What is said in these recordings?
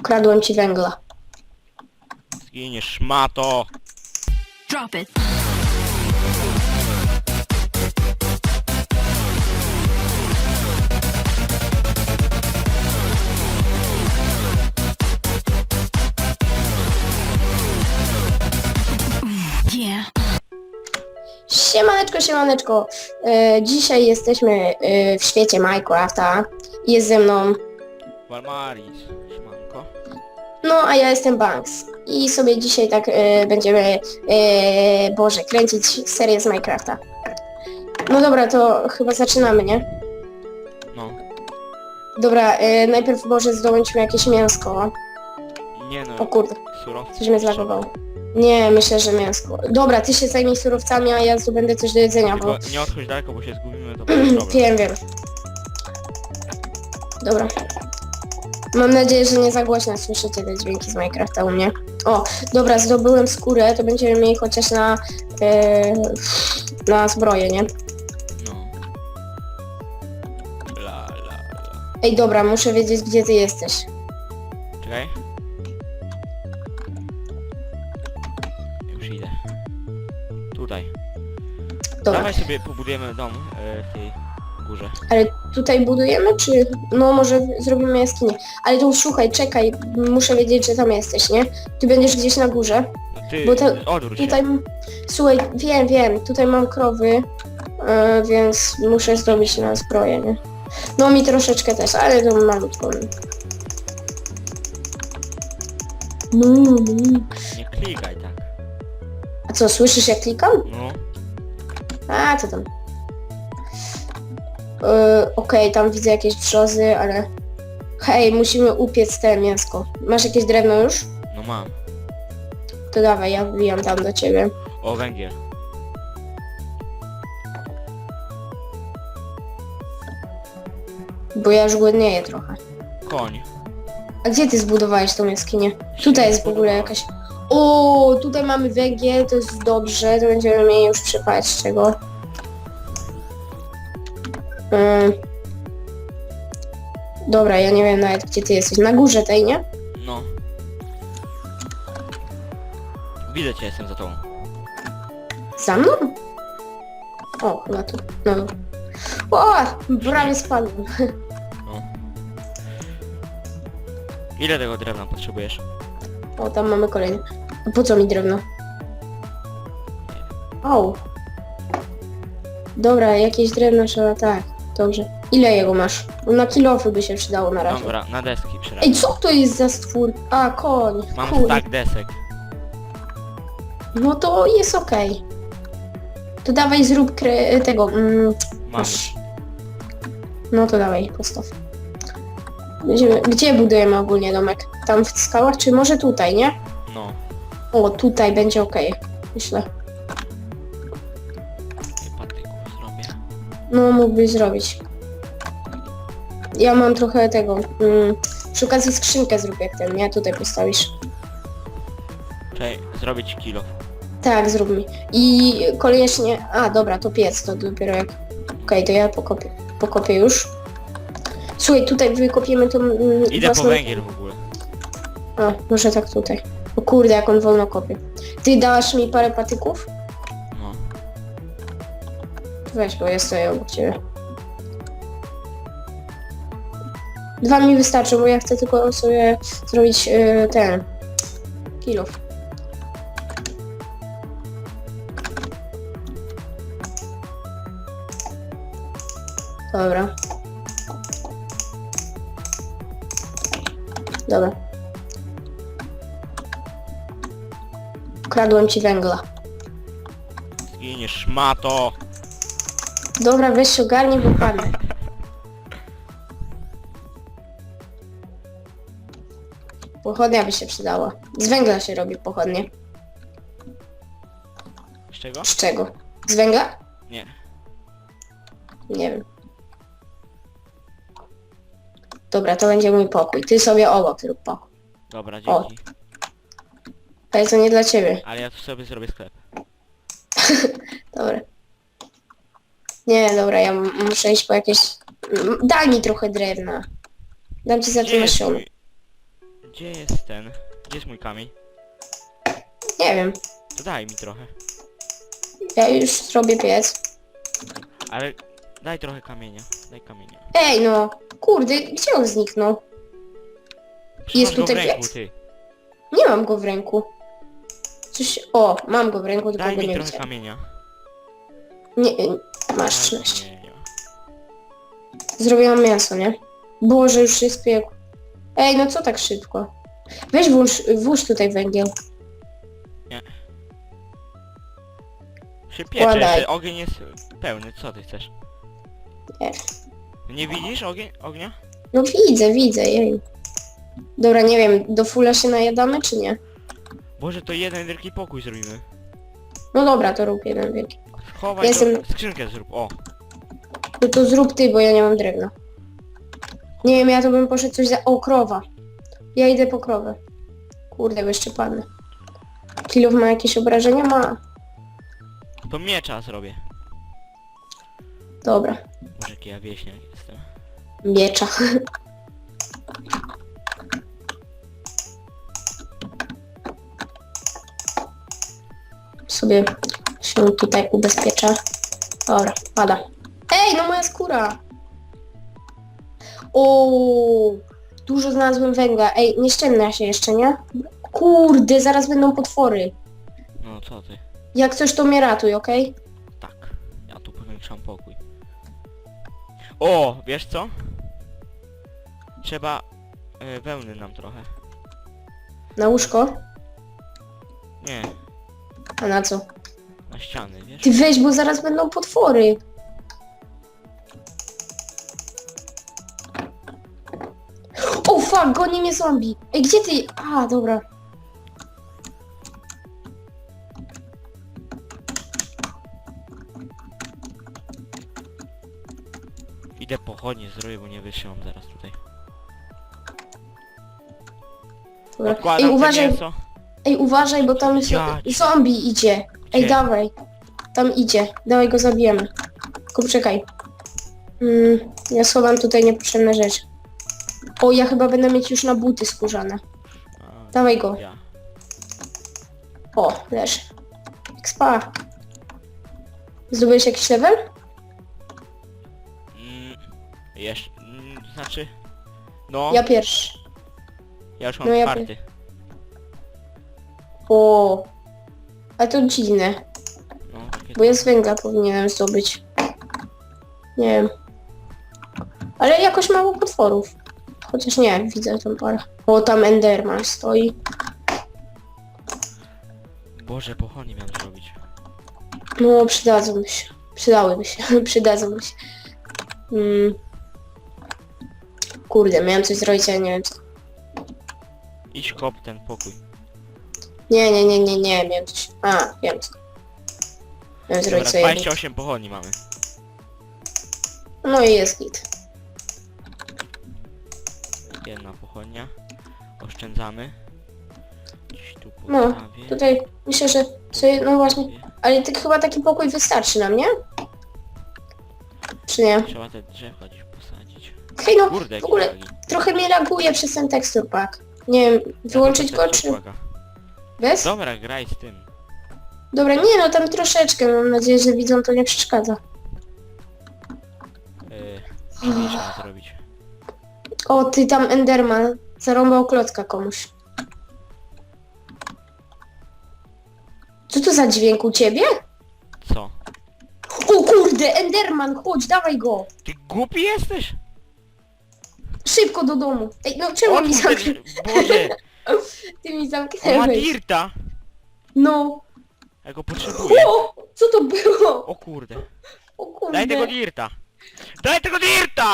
Ukradłem ci węgla. Zginiesz, szmato! Drop it. Yeah. Siemaneczko, siemaneczko. E, dzisiaj jesteśmy e, w świecie Minecrafta. Jest ze mną. No a ja jestem Banks. I sobie dzisiaj tak e, będziemy, e, Boże, kręcić serię z Minecrafta. No dobra, to chyba zaczynamy, nie? No. Dobra, e, najpierw może zdobądźmy jakieś mięsko. Nie no, O kurde, surowce. coś mnie zlagowało. Nie, myślę, że mięsko. Dobra, ty się zajmij surowcami, a ja zdobędę coś do jedzenia, bo... Tylko nie odchodź daleko, bo się zgubimy, to będzie problem. Wiem, wiem. Dobra. Mam nadzieję, że nie za głośno słyszycie te dźwięki z Minecrafta u mnie. O, dobra, zdobyłem skórę, to będziemy mieli chociaż na, e, na zbroję, nie? No. La, la, la. Ej, dobra, muszę wiedzieć, gdzie ty jesteś. Czekaj. Już idę. Tutaj. Dobra, Dawaj sobie pobudujemy dom e, tej górze. ale tutaj budujemy, czy... No, może zrobimy jaskinię. Ale tu słuchaj, czekaj, muszę wiedzieć, że tam jesteś, nie? Ty będziesz gdzieś na górze. Ty, Bo to- odwróć Tutaj, słuchaj, wiem, wiem, tutaj mam krowy, e, więc muszę zrobić na zbroję, nie? No mi troszeczkę też, ale to malutko. No, no. Nie klikaj tak. A co, słyszysz jak klikam? No. A, co tam? E, Okej, tam widzę jakieś brzozy, ale... Hej, musimy upiec te mięsko. Masz jakieś drewno już? No mam. To dawaj, ja wbijam tam do ciebie. O, węgiel. Bo ja już głodnieję trochę. Koń. A gdzie ty zbudowałeś tą jaskinię? Tutaj jest w ogóle jakaś... O, tutaj mamy węgiel, to jest dobrze, to będziemy mieli już przypać z czego. Ym. Dobra, ja nie wiem nawet gdzie ty jesteś. Na górze tej, nie? No. Widzę cię, jestem za tobą. Za mną? O, chyba tu. No. O, prawie spadłem. No. Ile tego drewna potrzebujesz? O, tam mamy kolejne. A po co mi drewno? O. Dobra, jakieś drewno trzeba, tak. Dobrze. Ile jego masz? Bo Na kilofy by się przydało na razie. Dobra, na deski Ej, co to jest za stwór? A, koń. Mam Kurde. stack desek. No to jest okej. To dawaj zrób kre... tego. Mm, Mam. masz. No to dawaj, postaw. Będziemy... Gdzie budujemy ogólnie domek? Tam w skałach, czy może tutaj, nie? No. O, tutaj będzie okej. Myślę. No, mógłbyś zrobić. Ja mam trochę tego. Mm, przy okazji skrzynkę zrób jak ten, nie? Tutaj postawisz. Czekaj, zrobić kilo. Tak, zrób mi. I koniecznie... A, dobra, to piec, to dopiero jak... Okej, to ja pokopię. Pokopię już. Słuchaj, tutaj wykopiemy tą... Mm, Idę po węgiel w ogóle. A, może tak tutaj. O kurde, jak on wolno kopie. Ty dasz mi parę patyków? Weź, bo ja stoję obok ciebie. Dwa mi wystarczy, bo ja chcę tylko sobie zrobić yy, ten... Kilof. Dobra. Dobra. Kradłem ci węgla. Zginiesz, szmato! Dobra, weź się ogarnij, bo padnę. Pochodnia by się przydała. Z węgla się robi pochodnie. Z czego? Z czego? Z węgla? Nie. Nie wiem. Dobra, to będzie mój pokój. Ty sobie obok zrób pokój. Dobra, O. dzięki. Ale to nie dla ciebie. Ale ja tu sobie zrobię sklep. Dobra. Nie, dobra, ja m- muszę iść po jakieś... M, Daj mi trochę drewna. Dam ci za to Gdzie jest nasiona. mój... Gdzie jest ten? Gdzie jest mój kamień? Nie wiem. To daj mi trochę. Ja już zrobię piec. Ale daj trochę kamienia. Daj kamienia. Ej no, kurde, gdzie on zniknął? Przecież Jest masz go tutaj ręku, piec? ty. Nie mam go w ręku. Coś... O, mam go w ręku, tylko Daj go mi nie trochę widzę. kamienia. Nie, nie, masz Ale 13. Nie, nie ma. Zrobiłam mięso, nie? Boże, już jest piekło. Ej, no co tak szybko? Weź włóż, włóż tutaj węgiel. Się piecze, Wkładaj. jeszcze ogień jest pełny. Co ty chcesz? Nie. Nie widzisz ogień, ognia? No widzę, widzę, jej. Dobra, nie wiem, do fula się najadamy, czy nie? Boże, to jeden wielki pokój zrobimy. No dobra, to rób jeden wielki. Chowaj Jestem- to, skrzynkę zrób, o. No to zrób ty, bo ja nie mam drewna. Nie wiem, ja to bym poszedł coś za... O, krowa. Ja idę po krowę. Kurde, jeszcze padnę. Kilow ma jakieś obrażenia? Ma. To miecza zrobię. Dobra. Boże, jaki ja wieśniak jestem. Miecza. Sobie się tutaj ubezpieczę. Dobra, pada. Ej, no moja skóra! O, dużo znalazłem węgla. Ej, nie ściemnia się jeszcze, nie? Kurde, zaraz będą potwory. No co ty? Jak coś to mnie ratuj, okej? Tak. Ja tu powiększam pokój. O, wiesz co? Trzeba e, wełny nam trochę. Na łóżko? Nie, A na co? Na ściany, wiesz? Ty weź, bo zaraz będą potwory. O fuck, goni mnie zombie. Ej, gdzie ty? A, dobra. Idę pochodnie zrobię, bo nie wytrzymam zaraz tutaj. dobra. Ej, te uważaj, mięso. ej, uważaj, bo tam jest Ja cię- zombie idzie. Ej, Gdzie? dawaj. Tam idzie. Dawaj go zabijemy. Tylko poczekaj. Mm, ja schowam tutaj niepotrzebne rzeczy. O, ja chyba będę mieć już na buty skórzane. A, Dawaj go. Ja. O, leży. Expa. Zdobyłeś jakiś level? Mm, jeszcze, mm, znaczy... No, Ja ja, pierwszy. już mam no ja czwarty. O. A to dziwne, No, takie bo ja z węgla powinienem zdobyć. Nie wiem. Ale jakoś mało potworów. Chociaż nie, widzę tam parę. O, tam Enderman stoi. Boże, pochodnie miałem zrobić. No, przydadzą mi się. Przydałyby się. przydadzą mi się. Mm. Kurde, miałem coś zrobić, ale nie wiem co. Idź kop ten pokój. Nie, nie, nie, nie, nie, miałem coś. A, wiem co. Dobra, zrobić jedno. 28 pochodni mamy. No i jest git. Jedna pochodnia. Oszczędzamy. Gdzieś tu No, postawię. Tutaj myślę, że sobie, no właśnie, ale tak chyba taki pokój wystarczy nam, nie? Czy nie? Trzeba te drzewa gdzieś posadzić. Hej no, Kurde, w jakie ogóle lagi. trochę mnie laguje przez ten tekstur pack. Nie wiem, wyłączyć Ja go to czy... płaka. Bez? Dobra, graj z tym. Dobra, nie no, tam troszeczkę, mam nadzieję, że widzą to nie przeszkadza. Yy, drzwi trzeba zrobić. O, ty tam Enderman, zarąbał klocka komuś. Co to za dźwięk u ciebie? Co? O kurde, Enderman, chodź, dawaj go! Ty głupi jesteś? Szybko do domu. Ej, no czemu mi Otwórz te drzwi- Boże! Ty mi On ma zamknęłeś. dirta! No. Ja go potrzebuję. O, co to było? O kurde. O kurde. Daj tego dirta! Daj tego dirta!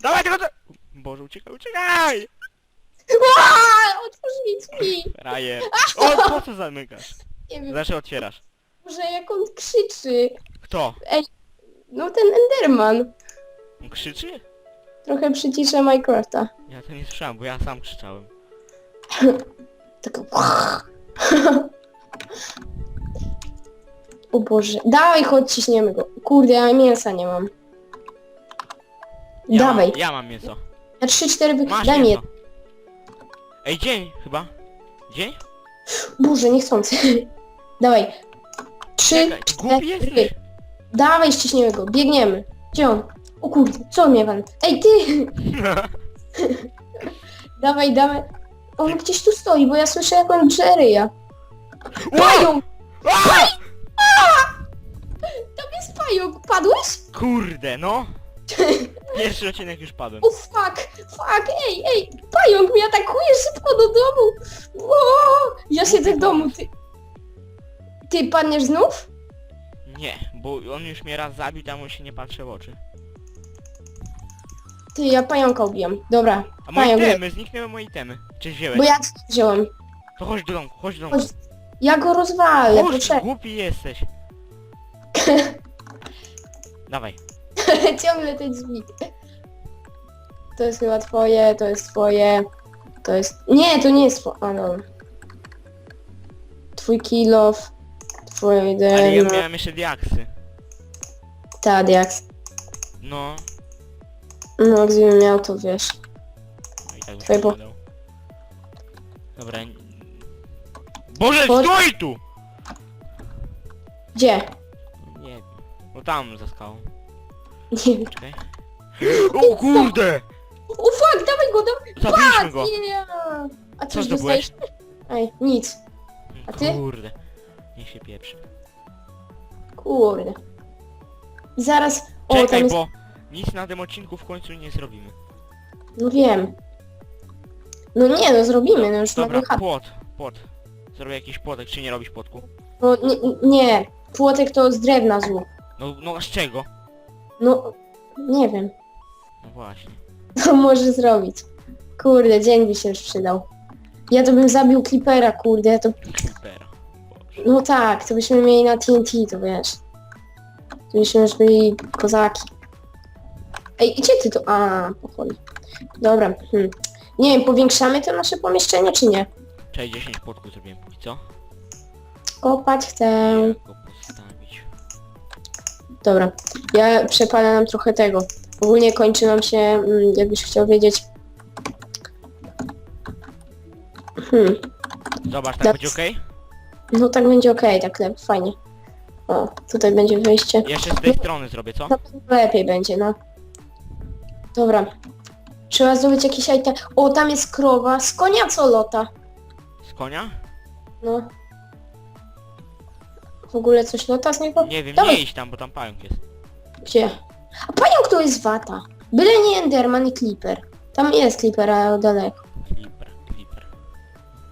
Dawaj tego di- Boże, uciekaj, uciekaj! Ła, Otwórz mi drzwi. Rajer. O, po co zamykasz? Nie wiem, Znaczy otwierasz. może jak on krzyczy. Kto? No ten Enderman. On krzyczy? Trochę przyciszę Minecrafta. Ja to nie słyszałem, bo ja sam krzyczałem. Tylko... O Boże. Dawaj, chodź, ciśniemy go. Kurde, ja mięsa nie mam. Ja Dawaj. Mam, ja mam mięso. Na 3-4 wy... Masz Daj mi mięso. Ej, dzień chyba. Dzień? Boże, niechcący. Dawaj. Trzy, Czekaj, głupi jesteś? cztery. Dawaj, ściśniemy go. Biegniemy. Gdzie on? O kurde, co on mnie wal? Ej, ty! Dawaj, dawaj. On gdzieś tu stoi, bo ja słyszę jak on Jerry'a. Pająk! Tam jest pająk. Padłeś? Kurde, no. Pierwszy odcinek już padłem. O fuck, fuck, ej, ej, pająk mnie atakuje szybko do domu. O, ja siedzę w domu, ty. Ty padniesz znów? Nie, bo on już mnie raz zabił, tam on się nie patrzy w oczy. Ty, ja pająka ubijam. Dobra, A moje pająk. itemy, zniknęły moje itemy. Czy wziąłeś? Bo ja wziąłem. To chodź do domku, chodź do domku. Chodź, Ja go rozwalę, Chodź, poczekaj. głupi jesteś. Dawaj. Ciągle te drzwi. To jest chyba twoje, to jest twoje, to jest... Nie, to nie jest twoje, a no. Twój kilof, twój Ale ja miałem jeszcze diaksy. Tadiax. No. No, gdybym miał, to wiesz. No i tak Twoje po-. Dobra. Boże, Chodź. stój tu! Gdzie? Nie wiem. No tam za skałą. Nie wiem. Czekaj. O kurde! O fuck, dawaj go, dawaj! Zabiliśmy go! A Co coś zdobyłeś? dostajesz? Ej, nic. A ty? Kurde. Niech się pieprzy. Kurde. Zaraz... O, tam Czekaj, jest... bo nic na tym odcinku w końcu nie zrobimy. No wiem. No nie, no zrobimy, no już Dobra, mamy chat. płot, płot. Zrobię jakiś płotek, czy nie robisz płotku? No nie, nie, płotek to z drewna złu. No, no a z czego? No, nie wiem. No właśnie. To może zrobić. Kurde, dzień by się już przydał. Ja to bym zabił Clippera, kurde, ja to... Boże. No tak, to byśmy mieli na TNT, to wiesz. To byśmy już byli kozaki. Ej, gdzie ty to? A, pochodzi. Dobra, hmm. Nie wiem, powiększamy to nasze pomieszczenie, czy nie? Czekaj, 10 płotków zrobiłem póki co. Kopać chcę. Jak go postawić? Dobra, ja przepalę nam trochę tego. Ogólnie kończy nam się, mm, jakbyś chciał wiedzieć. Hmm, Zobacz, tak Tak. będzie okej? no tak będzie okej, tak lepiej, fajnie. O, tutaj będzie wyjście. Jeszcze z tej strony zrobię, co? No, lepiej będzie, no. Dobra. Trzeba zdobyć jakiś item. O, tam jest krowa. Z konia co lota? Z konia? No. W ogóle coś lota z niego? Nie wiem, Dawaj. nie idź tam, bo tam pająk jest. Gdzie? A pająk to jest wata. Byle nie Enderman i Clipper. Tam jest Clipper, ale daleko. Creeper.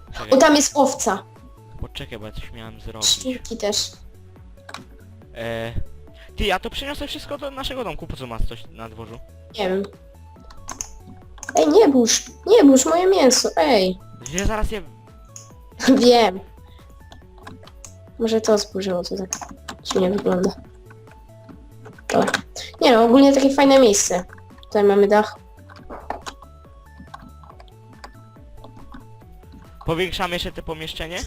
O, Czekaj, tam jest owca. poczekaj, bo ja coś miałem zrobić. Świnki też. E... Ty, ja to przyniosę wszystko do naszego domku, po co masz coś na dworzu? Nie wiem. Ej, nie burz. Nie burz moje mięso. Ej. Że zaraz je... Wiem. Może to zburzyło, to tak dziwnie wygląda. Dobra. Nie no, ogólnie takie fajne miejsce. Tutaj mamy dach. Powiększamy jeszcze te pomieszczenie?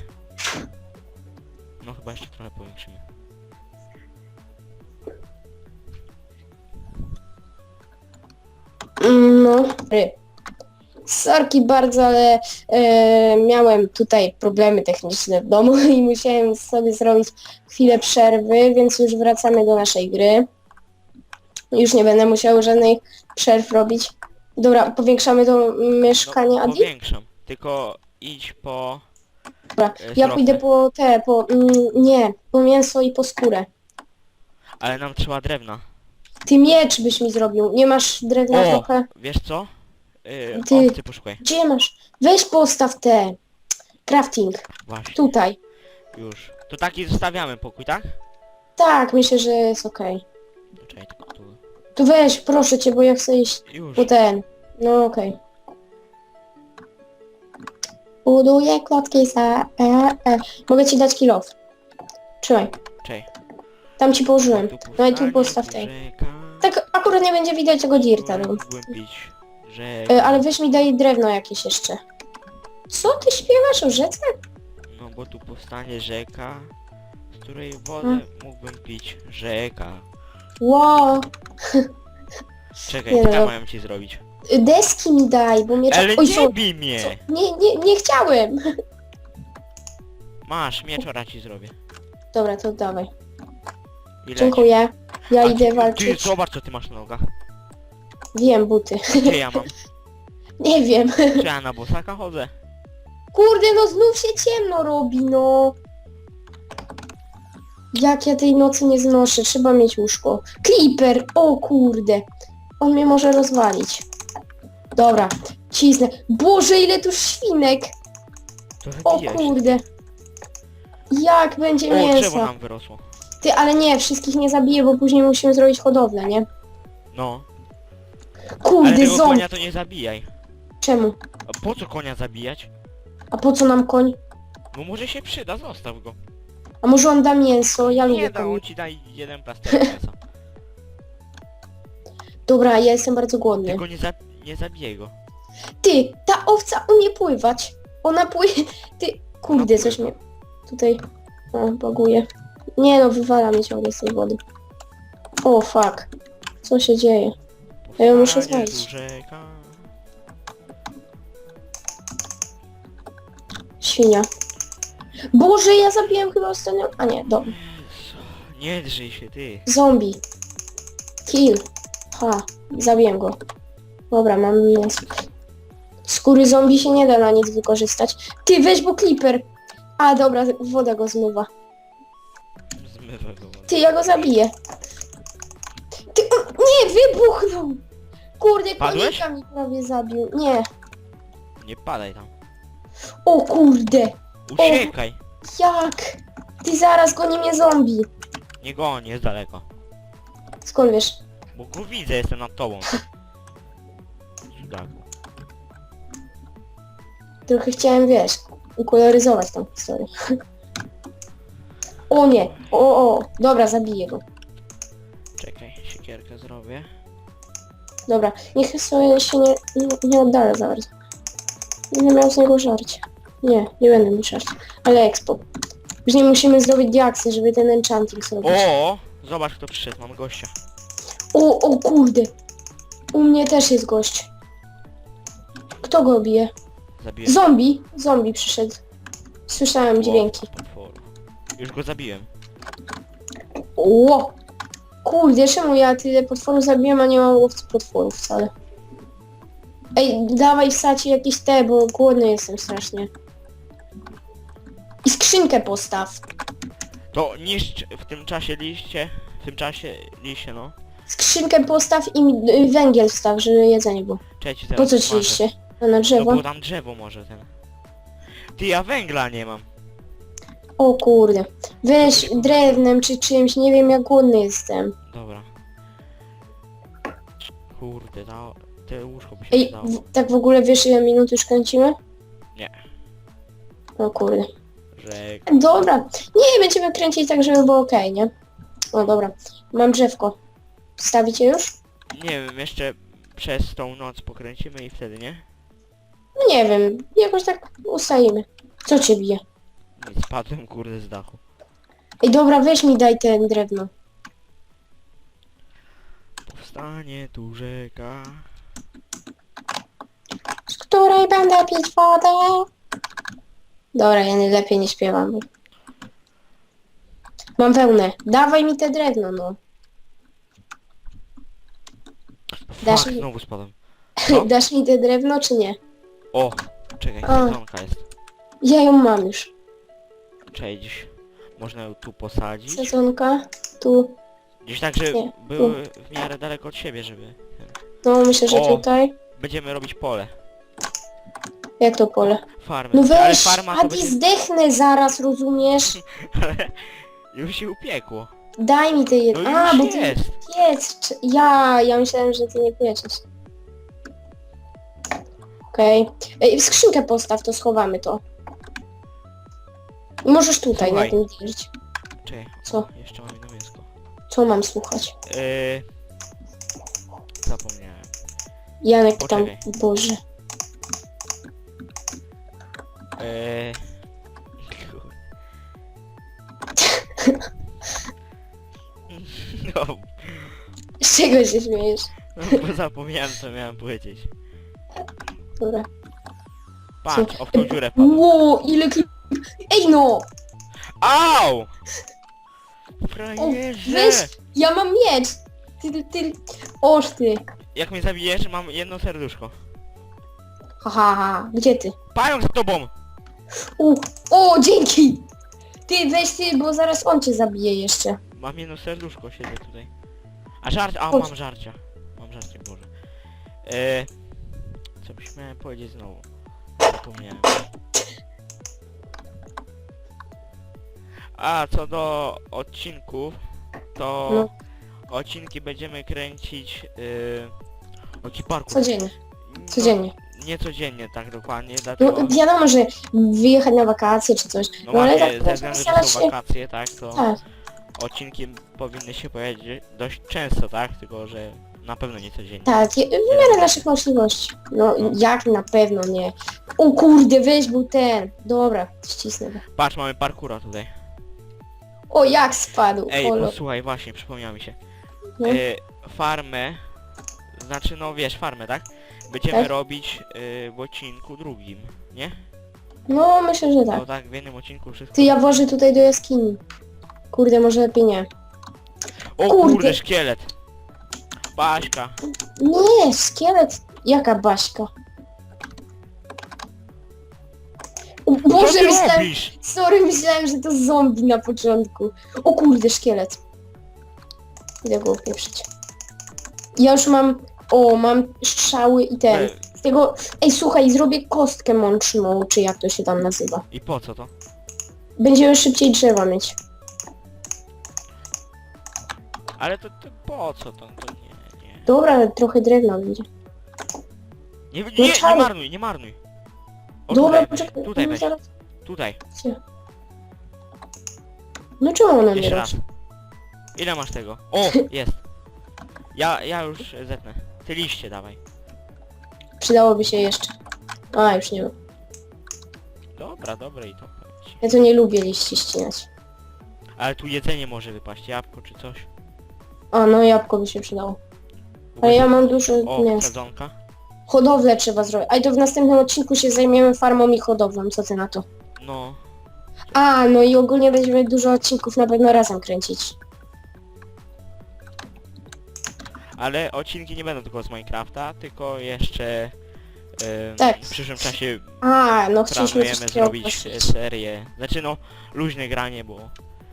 No chyba jeszcze trochę powiększymy. No, ry. Sorki bardzo, ale e, miałem tutaj problemy techniczne w domu i musiałem sobie zrobić chwilę przerwy, więc już wracamy do naszej gry. Już nie będę musiał żadnej przerw robić. Dobra, powiększamy to mieszkanie No, Adi? powiększam. Tylko idź po... Dobra, e, ja surowce. pójdę po te, po... Mm, nie, po mięso i po skórę. Ale nam trzeba drewna. Ty miecz byś mi zrobił. Nie masz drewna O! trochę? Wiesz co? Yy, Ty- Owcy poszukaj. Gdzie masz? Weź postaw te. Crafting. Właśnie, Tutaj. już. To taki zostawiamy pokój, tak? Tak, myślę, że jest okej. Czekaj, tylko tu. Tu weź, proszę cię, bo ja chcę iść Już. po ten. No okej. Buduję klocki za... E, e. Mogę ci dać kill off. Trzymaj. Czekaj. Tam ci położyłem. No i tu postaw tej. Tak akurat nie będzie widać tego dirta. No. E, ale weź mi daj drewno jakieś jeszcze. Co ty śpiewasz o rzece? No bo tu powstanie rzeka, z której wodę Hmm. mógłbym pić. Rzeka. Wow. Czekaj, Nie co no. mają ci zrobić? Y, Deski mi daj, bo miecz... Ale Oj, nie co? bij mnie! Nie, nie, nie chciałem. Masz, mieczora ci zrobię. Dobra, to dawaj. I. Dziękuję. Ja A idę ty- walczyć. Ty, zobacz co ty masz na nogach. Wiem, buty. Gdzie ja mam? Nie wiem. Czy ja na bosaka chodzę? Kurde, no znów się ciemno robi, no. Jak ja tej nocy nie znoszę, trzeba mieć łóżko. Creeper, o kurde. On mnie może rozwalić. Dobra, cisnę. Boże, ile tu świnek. To O kurde. Jak będzie O, drzewo mięso. nam wyrosło. Ty, ale nie, wszystkich nie zabiję, bo później musimy zrobić hodowlę, nie? No. Ale Kurde, tego ząb. konia to nie zabijaj. Czemu? A po co konia zabijać? A po co nam koń? No może się przyda, zostaw go. A może on da mięso? Ja nie lubię da, koń. on ci da jeden plasterek mięsa. Dobra, ja jestem bardzo głodny. Tylko nie, za, nie zabijaj go. Ty, ta owca umie pływać. Ona płynie... Ty, kurde, coś mnie... Tutaj... O, baguje. Nie no, wywala mnie ciągle z tej wody. O, fuck. Co się dzieje? Ja ją muszę znaleźć. Świnia. Boże, ja zabiłem chyba ostatnią... A nie, dobra. Nie drzyj się, ty. Zombie. Kill. Ha, zabiłem go. Dobra, mam mięso. Skóry zombie się nie da na nic wykorzystać. Ty, weź bo clipper. A, dobra, woda go zmywa. Ty, ja go zabiję. Ty, o, nie, wybuchnął! Kurde, Padłeś? konika mi prawie zabił. Nie. Nie padaj tam. O kurde, Uciekaj. jak? Ty zaraz goni mnie zombie. Nie goni, jest daleko. Skąd wiesz? Bo go widzę, jestem nad tobą. Cudaku. Trochę chciałem, wiesz, ukoloryzować tą historię. O nie, o, o, dobra, zabiję go. Czekaj, siekierkę zrobię. Dobra, niech sobie się nie, nie, nie oddala za bardzo. Nie będę miał z niego żarć. Nie, nie będę mi żarć. Ale expo. Później musimy zrobić diaksy, żeby ten enchanting zrobić. O! Zobacz kto przyszedł, mam gościa. O, o kurde. U mnie też jest gość. Kto go bije? Zabiłem. Zombie. Zombie przyszedł. Słyszałem dźwięki. potworu. Już go zabiłem. Ło! Kurde, czemu ja tyle potworów zabiłem, a nie mam łowcy potworów wcale? Ej, dawaj wsadź jakieś te, bo głodny jestem strasznie. I skrzynkę postaw. To niszcz w tym czasie liście. W tym czasie liście, no. Skrzynkę postaw i mi- y, węgiel wstaw, żeby jedzenie było. Cześć, Po co ci liście? A na No drzewo? bo tam drzewo może ten. Ty, ja węgla nie mam. O kurde. Weź drewnem czy czymś, nie wiem jak głodny jestem. Dobra. Kurde, ta, te łóżko by się Ej, przydało. w, tak w ogóle wiesz ile minut już kręcimy? Nie. O kurde. Że... Dobra. Nie, będziemy kręcić tak, żeby było okej, nie? O dobra. Mam drzewko. Stawicie już? Nie wiem, jeszcze przez tą noc pokręcimy i wtedy, nie? No nie wiem. Jakoś tak ustalimy. Co cię bije? Nic, spadłem kurde z dachu. Ej, dobra, weź mi daj ten drewno. Powstanie tu rzeka. Z której będę pić wodę? Dobra, ja nie lepiej nie śpiewam. Mam wełnę. Dawaj mi te drewno, no. Dasz mi- znowu spadłem. No. Dasz mi te drewno, czy nie? O! Czekaj, A. sezonka jest. Ja ją mam już. Cześć. Można ją tu posadzić. Sezonka. Tu. Gdzieś tak, żeby Nie, były w miarę daleko od siebie, żeby... No, myślę, że O. tutaj. Będziemy robić pole. Jak to pole? Farmę. No Ale weź, farma to Adi, będzie... zdechnę zaraz, rozumiesz? Ale już się upiekło. Daj mi te No jedno. już A, bo ty jest. czy- Ja, ja myślałem, że ty nie pieczysz. Okej. Ej, skrzynkę postaw, to schowamy to. Możesz tutaj Słuchaj. na tym wierzyć. Czekaj. Co? Jeszcze mam jedno mięsko. Co mam słuchać? Yy... Zapomniałem. Janek tam, Poczekaj. Boże. Eee... No, Z czego się śmiejesz? No, bo zapomniałem co miałem powiedzieć. Dobra. Patrz, o w tą dziurę padł. Ło, ile klip... Ej no! Au! O, Frajerze! weź! Ja mam miecz! Ty, ty... Oż ty! Jak mnie zabijesz, mam jedno serduszko. Ha, ha, ha. Gdzie ty? Pająk z tobą! U, o, dzięki! Ty, weź ty, bo zaraz on cię zabije jeszcze. Mam jedno serduszko, siedzę tutaj. A żarcie, a Chodź. mam żarcia. Mam żarcie, Boże. E, co byś miałem powiedzieć znowu? Zapomniałem. A co do odcinków, to No. odcinki będziemy kręcić yy, o kiparku. Codziennie, codziennie. No, nie codziennie, tak dokładnie, No dlatego... wiadomo, że wyjechać na wakacje czy coś. No No ale właśnie, tak ze względu, że starać są się... wakacje, tak, to Tak, odcinki powinny się pojawić dość często, tak, tylko że na pewno nie codziennie. tak, je- w miarę naszych możliwości. No jak na pewno nie. O kurde, weź był ten. Dobra, ścisnę go. Patrz, mamy parkura tutaj. O, jak spadł. Ej, Olo. posłuchaj, właśnie, przypomniało mi się. No. E, farmę, znaczy no wiesz, farmę, tak? Będziemy Tak. robić e, w odcinku drugim, nie? No myślę, że tak. No tak, w jednym odcinku wszystko. Ty, ja włożę tutaj do jaskini. Kurde, może lepiej nie. O kurde. kurde, szkielet! Baśka. Nie, szkielet. Jaka Baśka? O Co Boże, ty myślałem... robisz? Sorry, myślałem, że to zombie na początku. O kurde, szkielet. Idę go upieprzyć. Ja już mam... O, mam strzały i ten. Z tego... Ej, słuchaj, zrobię kostkę mączną, czy jak to się tam nazywa. I po co to? Będziemy szybciej drzewa mieć. Ale to, to po co to? To nie, nie. Dobra, ale trochę drewna będzie. Nie, nie, No nie, czary. marnuj, nie marnuj. O, Dobra, tutaj, poczekaj. tutaj no, weź, zaraz. tutaj, Gdzie? No czemu ona nie jeszcze robi? raz. Ile masz tego? O, jest. Ja, ja już zetnę. Ty liście dawaj. Przydałoby się jeszcze. A, już nie ma. Dobra, dobra i to. Ja to nie lubię liści ścinać. Ale tu jedzenie może wypaść, jabłko czy coś. A, no jabłko by się przydało. Ale ja mam dużo O, mięsa. sadzonka. Hodowlę trzeba zrobić. A i to w następnym odcinku się zajmiemy farmą i hodowlą. Co ty na to? No, A, no i ogólnie będziemy dużo odcinków na pewno razem kręcić. ale odcinki nie będą tylko z Minecrafta, tylko jeszcze em, Tak. w przyszłym czasie A, no chcieliśmy planujemy coś zrobić serię. Znaczy no, luźne granie, bo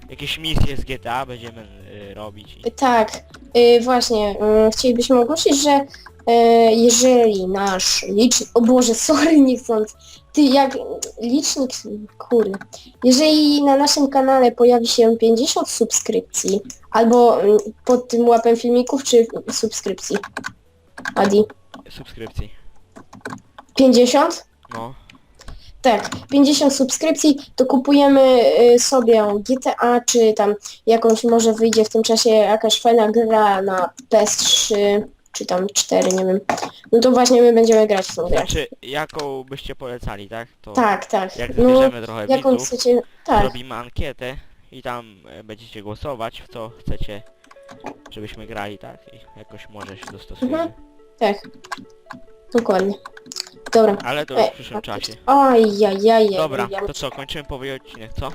jakieś misje z GTA będziemy e, robić. I... Tak, y, właśnie, y, chcielibyśmy ogłosić, że y, jeżeli nasz licznik, o Boże, sorry, nie chcąc, ty jak licznik, kurde, jeżeli na naszym kanale pojawi się 50 subskrypcji, albo y, pod tym łapem filmików, czy subskrypcji? Adi, Subskrypcji. 50? No. Tak, 50 subskrypcji, to kupujemy y, sobie GTA, czy tam jakąś może wyjdzie w tym czasie jakaś fajna gra na PS3, czy tam 4, nie wiem. No to właśnie my będziemy grać w tą grę. Znaczy, jaką byście polecali, tak? To Tak, tak. jak No, trochę jaką widzów, chcecie... Tak, zrobimy ankietę i tam e, będziecie głosować, w co chcecie, żebyśmy grali, tak? I jakoś może się dostosujemy. Mhm. tak. Dokładnie. Dobra. Ale to Ej, w przyszłym czasie. Ajajaj. Dobra, to co, kończymy powoli odcinek, co?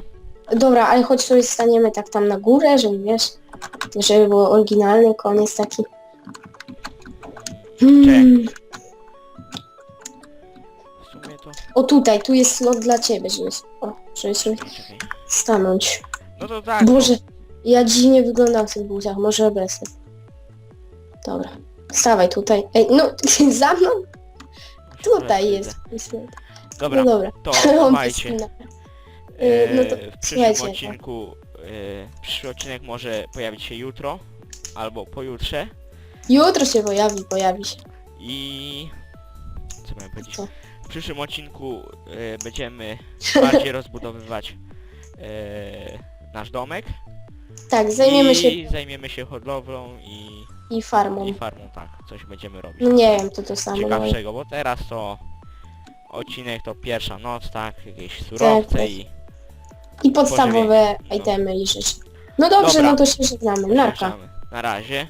Dobra, ale choć sobie staniemy tak tam na górę, żeby wiesz, żeby był oryginalny koniec taki. Hmm. W sumie to... O tutaj, tu jest slot dla ciebie, żeby, o, żeby sobie Czekaj, stanąć. No to tak, Boże, ja dziwnie wyglądam w tych butach, może bez. Dobra. Stawaj tutaj. Ej, no za mną no, tutaj już jest. widzę. No Dobra, dobra. to On słuchajcie. wyspina. E, no to w przyszłym słuchajcie, odcinku, e, przyszły odcinek może pojawić się jutro, albo pojutrze Jutro się pojawi, pojawi się. i... Co miałem powiedzieć? Co? W przyszłym odcinku e, będziemy bardziej rozbudowywać e, nasz domek Tak, zajmiemy i się zajmiemy się hodowlą i, i farmą. i farmą, tak, coś będziemy robić. No nie wiem, to to samo. No. ciekawszego, bo teraz to odcinek to pierwsza noc, tak, jakieś surowce tak. i I podstawowe No. itemy i rzeczy. No dobrze, Dobra. no to się żegnamy. Narka. zapraszamy. Na razie.